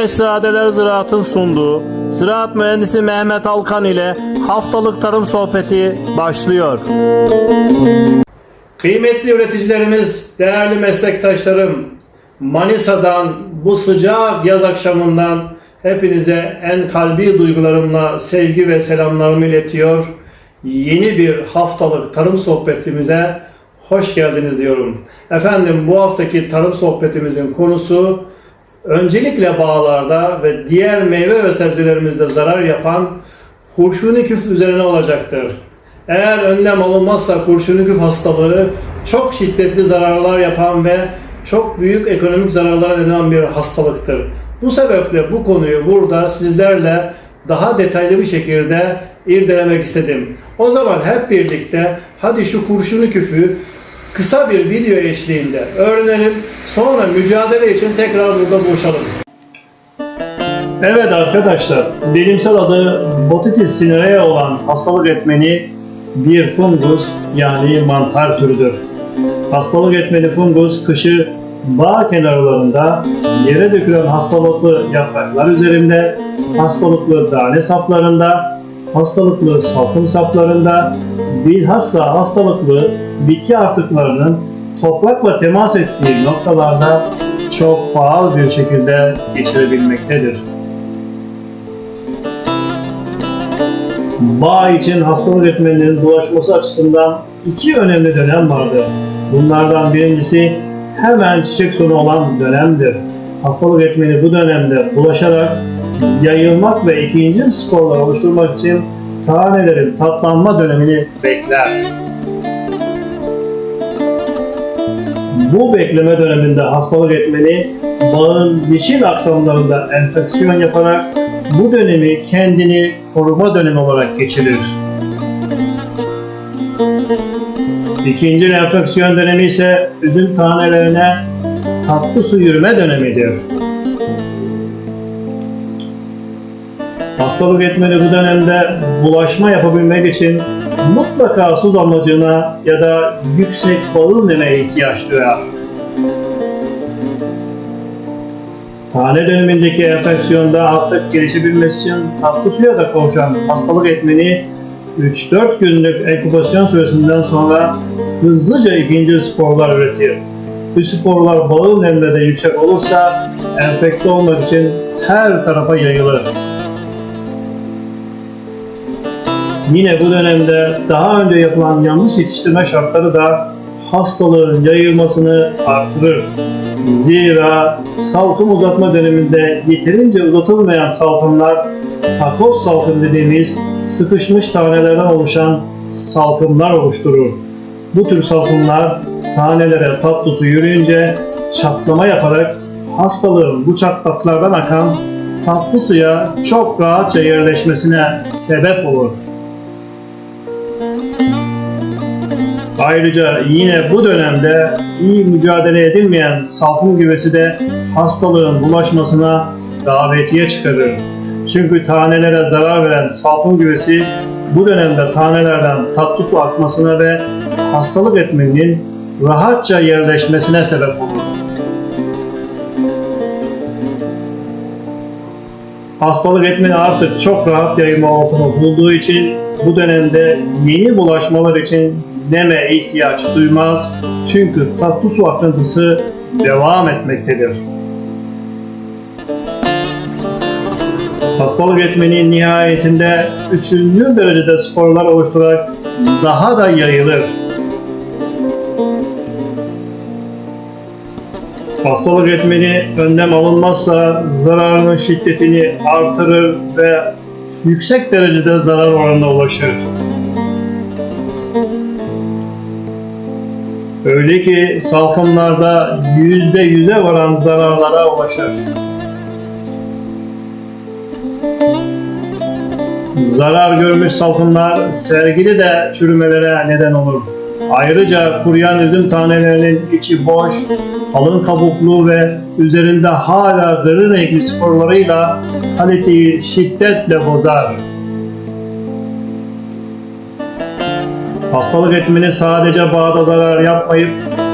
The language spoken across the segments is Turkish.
Şehzadeler Ziraat'ın sunduğu Ziraat Mühendisi Mehmet Alkan ile haftalık tarım sohbeti başlıyor. Kıymetli üreticilerimiz, değerli meslektaşlarım, Manisa'dan bu sıcak yaz akşamından hepinize en kalbi duygularımla sevgi ve selamlarımı iletiyor. Yeni bir haftalık tarım sohbetimize hoş geldiniz diyorum. Efendim bu haftaki tarım sohbetimizin konusu öncelikle bağlarda ve diğer meyve ve sebzelerimizde zarar yapan kurşuni küf üzerine olacaktır. Eğer önlem alınmazsa kurşuni küf hastalığı çok şiddetli zararlar yapan ve çok büyük ekonomik zararlara neden olan bir hastalıktır. Bu sebeple bu konuyu burada sizlerle daha detaylı bir şekilde irdelemek istedim. O zaman hep birlikte hadi şu kurşuni küfü kısa bir video eşliğinde öğrenelim. Sonra mücadele için tekrar burada buluşalım. Evet arkadaşlar, bilimsel adı Botitis cinerea olan hastalık etmeni bir fungus yani mantar türüdür. Hastalık etmeni fungus kışı bağ kenarlarında yere dökülen hastalıklı yapraklar üzerinde, hastalıklı tane saplarında, hastalıklı salkım saplarında, bilhassa hastalıklı bitki artıklarının toprakla temas ettiği noktalarda çok faal bir şekilde geçirebilmektedir. Bağ için hastalık etmeninin bulaşması açısından iki önemli dönem vardır. Bunlardan birincisi hemen çiçek sonu olan dönemdir. Hastalık etmeni bu dönemde bulaşarak yayılmak ve ikinci sporlar oluşturmak için tanelerin tatlanma dönemini bekler. Bu bekleme döneminde hastalık etmeni bağın yeşil aksamlarında enfeksiyon yaparak bu dönemi kendini koruma dönemi olarak geçirir. İkinci enfeksiyon dönemi ise üzüm tanelerine tatlı su yürüme dönemidir. Hastalık etmeni bu dönemde bulaşma yapabilmek için mutlaka su damlacığına ya da yüksek bağıl nemeye ihtiyaç duyar. Tane dönemindeki enfeksiyonda artık gelişebilmesi için tatlı suya da kavuşan hastalık etmeni 3-4 günlük inkübasyon süresinden sonra hızlıca ikinci sporlar üretir. Bu sporlar bağıl nemde yüksek olursa enfekte olmak için her tarafa yayılır. Yine bu dönemde daha önce yapılan yanlış yetiştirme şartları da hastalığın yayılmasını artırır. Zira salkım uzatma döneminde yeterince uzatılmayan salkımlar takoz salkım dediğimiz sıkışmış tanelerden oluşan salkımlar oluşturur. Bu tür salkımlar tanelere tatlı su yürüyünce çatlama yaparak hastalığın bu çatlaklardan akan tatlı suya çok rahatça yerleşmesine sebep olur. Ayrıca yine bu dönemde iyi mücadele edilmeyen salkım güvesi de hastalığın bulaşmasına davetiye çıkarır. Çünkü tanelere zarar veren salkım güvesi bu dönemde tanelerden tatlı su akmasına ve hastalık etmenin rahatça yerleşmesine sebep olur. Hastalık etmeni artık çok rahat yayılma ortamı bulduğu için bu dönemde yeni bulaşmalar için neme ihtiyaç duymaz çünkü tatlı su akıntısı devam etmektedir. Hastalık etmeni nihayetinde 3. derecede sporlar oluşturarak daha da yayılır. Hastalık etmeni önlem alınmazsa zararının şiddetini artırır ve yüksek derecede zarar oranına ulaşır. Öyle ki salkımlarda yüzde yüze varan zararlara ulaşır. Zarar görmüş salkımlar sergili de çürümelere neden olur. Ayrıca kuruyan üzüm tanelerinin içi boş, kalın kabuklu ve üzerinde hala gri renkli sporlarıyla kaliteyi şiddetle bozar. Hastalık etmeni sadece bağda zarar yapmayıp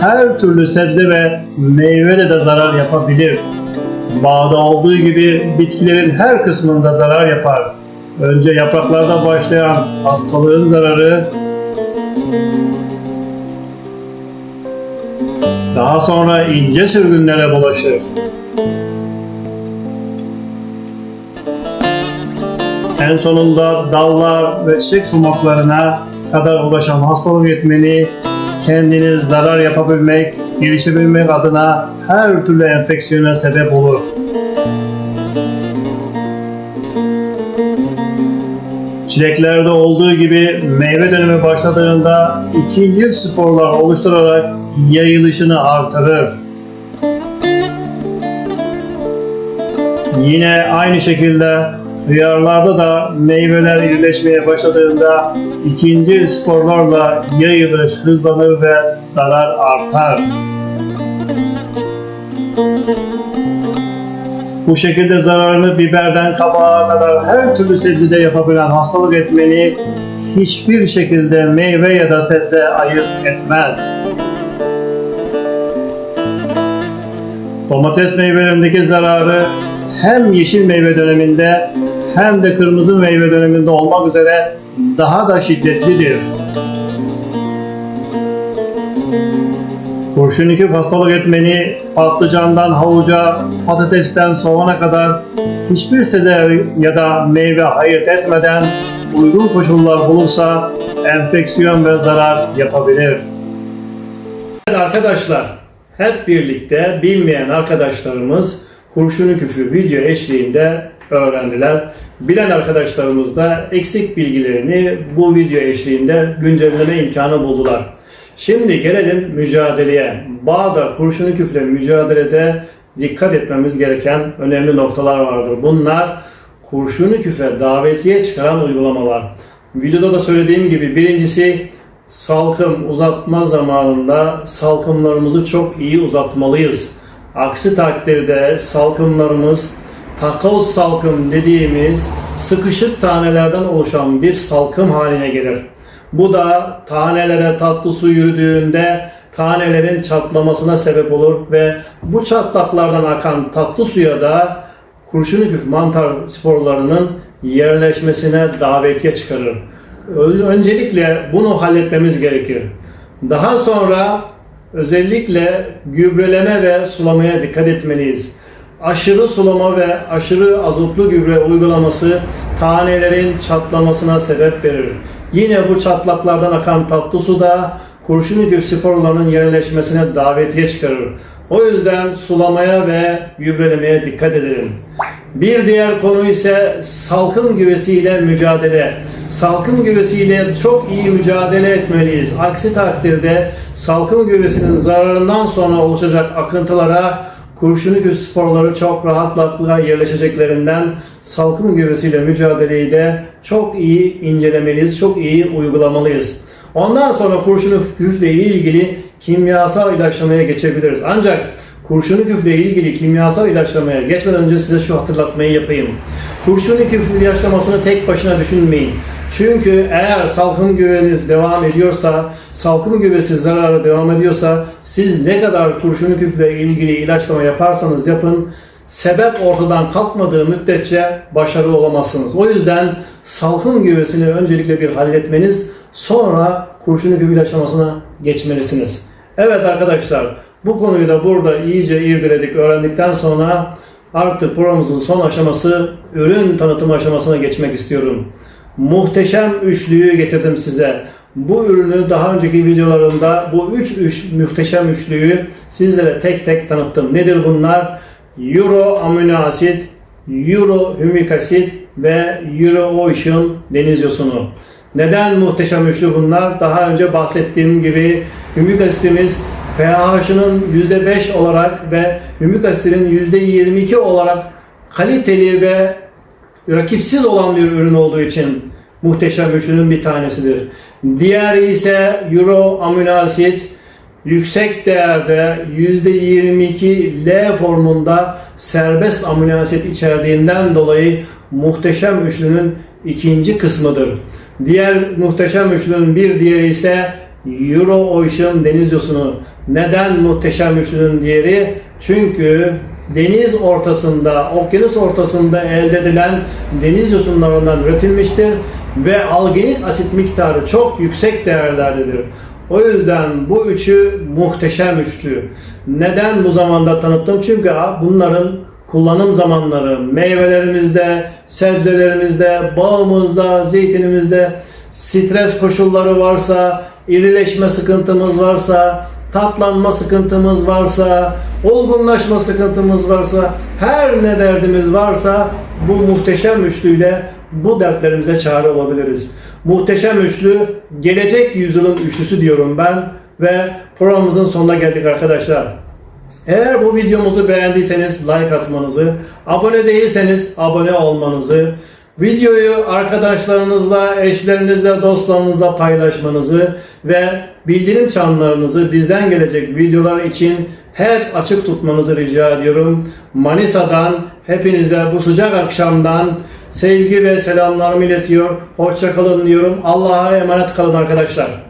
her türlü sebze ve meyvede de zarar yapabilir. Bağda olduğu gibi bitkilerin her kısmında zarar yapar. Önce yapraklarda başlayan hastalığın zararı, daha sonra ince sürgünlere bulaşır. En sonunda dallar ve çiçek sumaklarına kadar ulaşan hastalık yetmeni kendini zarar yapabilmek, gelişebilmek adına her türlü enfeksiyona sebep olur. Çileklerde olduğu gibi meyve dönemi başladığında ikinci sporlar oluşturarak yayılışını artırır. Yine aynı şekilde hıyarlarda da meyveler irileşmeye başladığında ikinci sporlarla yayılış hızlanır ve zarar artar. Bu şekilde zararını biberden kabağa kadar her türlü sebzede yapabilen hastalık etmeni hiçbir şekilde meyve ya da sebze ayırt etmez. Domates meyvelerindeki zararı hem yeşil meyve döneminde hem de kırmızı meyve döneminde olmak üzere daha da şiddetlidir. Kurşun iki hastalık etmeni patlıcandan havuca, patatesten soğana kadar hiçbir sebze ya da meyve ayırt etmeden uygun koşullar bulursa enfeksiyon ve zarar yapabilir. Arkadaşlar, hep birlikte bilmeyen arkadaşlarımız kurşunu küfür video eşliğinde öğrendiler. Bilen arkadaşlarımız da eksik bilgilerini bu video eşliğinde güncelleme imkanı buldular. Şimdi gelelim mücadeleye. Bağda kurşunu küfle mücadelede dikkat etmemiz gereken önemli noktalar vardır. Bunlar kurşunu küfe davetiye çıkaran uygulama var. Videoda da söylediğim gibi birincisi salkım uzatma zamanında salkımlarımızı çok iyi uzatmalıyız. Aksi takdirde salkımlarımız takoz salkım dediğimiz sıkışık tanelerden oluşan bir salkım haline gelir. Bu da tanelere tatlı su yürüdüğünde tanelerin çatlamasına sebep olur ve bu çatlaklardan akan tatlı suya da kurşunu küf mantar sporlarının yerleşmesine davetiye çıkarır. Öncelikle bunu halletmemiz gerekir. Daha sonra özellikle gübreleme ve sulamaya dikkat etmeliyiz. Aşırı sulama ve aşırı azotlu gübre uygulaması tanelerin çatlamasına sebep verir. Yine bu çatlaklardan akan tatlı su da kurşunu küf sporlarının yerleşmesine davetiye çıkarır. O yüzden sulamaya ve gübrelemeye dikkat edelim. Bir diğer konu ise salkım güvesiyle mücadele. Salkım güvesiyle çok iyi mücadele etmeliyiz. Aksi takdirde salkım güvesinin zararından sonra oluşacak akıntılara kurşunu küf sporları çok rahatlıkla yerleşeceklerinden salkım güvesiyle mücadeleyi de çok iyi incelemeliyiz, çok iyi uygulamalıyız. Ondan sonra kurşunu küfle ilgili kimyasal ilaçlamaya geçebiliriz. Ancak kurşunu küfle ilgili kimyasal ilaçlamaya geçmeden önce size şu hatırlatmayı yapayım. Kurşunu küf ilaçlamasını tek başına düşünmeyin. Çünkü eğer salkım güveniz devam ediyorsa, salkım güvesi zararı devam ediyorsa siz ne kadar kurşunu küfle ilgili ilaçlama yaparsanız yapın sebep ortadan kalkmadığı müddetçe başarılı olamazsınız. O yüzden salkım güvesini öncelikle bir halletmeniz sonra kurşunu küf ilaçlamasına geçmelisiniz. Evet arkadaşlar bu konuyu da burada iyice irdeledik, öğrendikten sonra artık programımızın son aşaması ürün tanıtım aşamasına geçmek istiyorum. Muhteşem üçlüyü getirdim size. Bu ürünü daha önceki videolarımda bu üç, üç muhteşem üçlüyü sizlere tek tek tanıttım. Nedir bunlar? Euro amino asit, Euro hümik asit ve Euro ocean deniz yosunu. Neden muhteşem üçlü bunlar? Daha önce bahsettiğim gibi hümik asitimiz pH'ının %5 olarak ve hümik asitinin %22 olarak kaliteli ve rakipsiz olan bir ürün olduğu için muhteşem üçlünün bir tanesidir. Diğeri ise Euro amino asit yüksek değerde %22 L formunda serbest amino asit içerdiğinden dolayı muhteşem üçlünün ikinci kısmıdır. Diğer muhteşem üçlünün bir diğeri ise Euro Ocean deniz yosunu. Neden muhteşem üçlünün diğeri? Çünkü deniz ortasında, okyanus ortasında elde edilen deniz yosunlarından üretilmiştir ve alginik asit miktarı çok yüksek değerlerdedir. O yüzden bu üçü muhteşem üçlü. Neden bu zamanda tanıttım? Çünkü bunların kullanım zamanları meyvelerimizde, sebzelerimizde, bağımızda, zeytinimizde stres koşulları varsa, irileşme sıkıntımız varsa, tatlanma sıkıntımız varsa, olgunlaşma sıkıntımız varsa, her ne derdimiz varsa bu muhteşem üçlüyle bu dertlerimize çare olabiliriz. Muhteşem üçlü gelecek yüzyılın üçlüsü diyorum ben ve programımızın sonuna geldik arkadaşlar. Eğer bu videomuzu beğendiyseniz like atmanızı, abone değilseniz abone olmanızı, videoyu arkadaşlarınızla, eşlerinizle, dostlarınızla paylaşmanızı ve bildirim çanlarınızı bizden gelecek videolar için hep açık tutmanızı rica ediyorum. Manisa'dan hepinize bu sıcak akşamdan sevgi ve selamlarımı iletiyor. Hoşçakalın diyorum. Allah'a emanet kalın arkadaşlar.